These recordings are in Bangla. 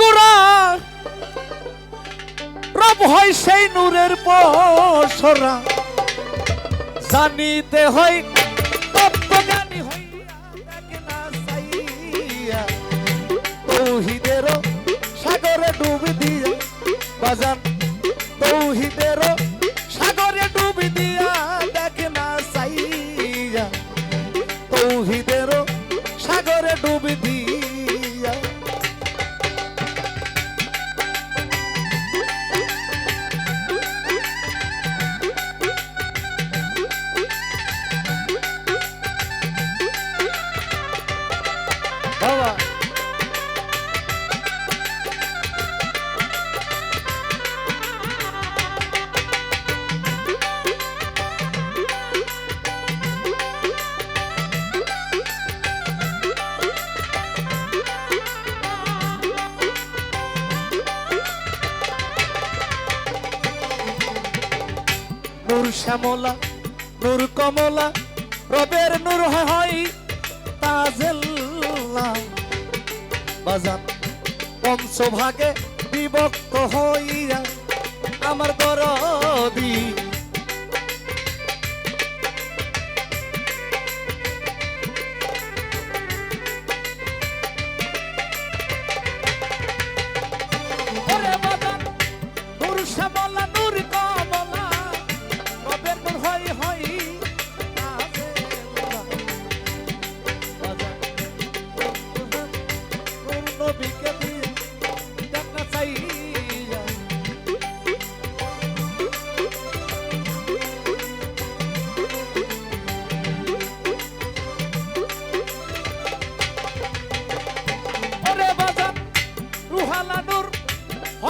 গোড়া। রব হয় সেই নূরের পসরা জানিতে হয় সাগরে ডুব দিয়া বাজান। সাগরে ডুব দিয়া দেখে না সাগরে ডুব দিয়া নূর শ্যামলা নূর কমলা রবের নূর হয় তাজেল্লা। বাজান পঞ্চভাগে বিভক্ত হইয়া আমার দরদি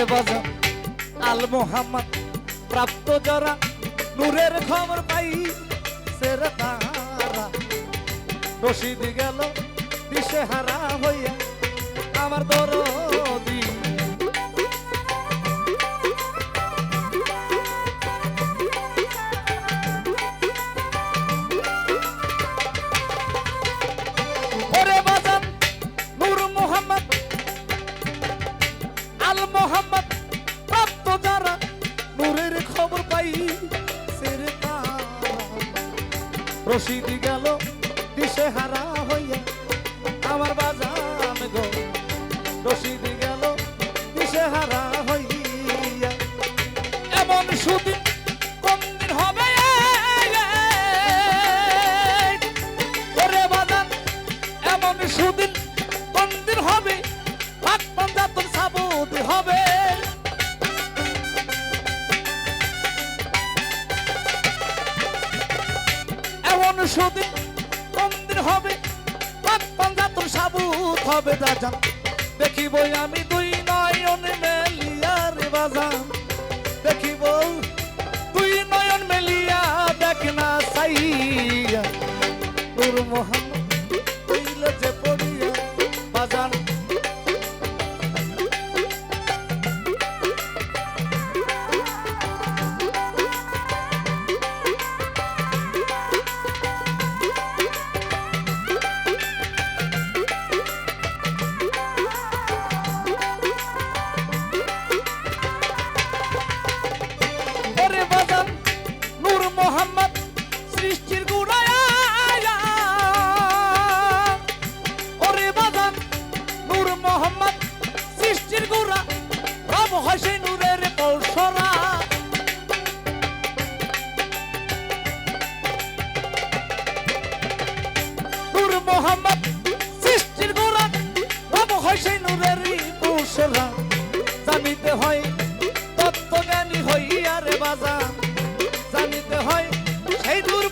ওরে বাজা আল মোহাম্মদ, প্রাপ্ত যারা নূরের খবর পাই সের তারা রশিদ গেল দিশে হারা হইয়া, আমার দরদি সুদিন দিন হবে? তোর সাবুত হবে দাজান দেখিব আমি দুই নয়ন মেলিয়ার বাজান। দেখিব মোহাম্মদ, সৃষ্টির গোড়া বাবু হয় নূরের কৌশলা। জানিতে হয়, তত্ত্বজ্ঞানী হইয়া রে বাজান। জানিতে হয়, সেই দূর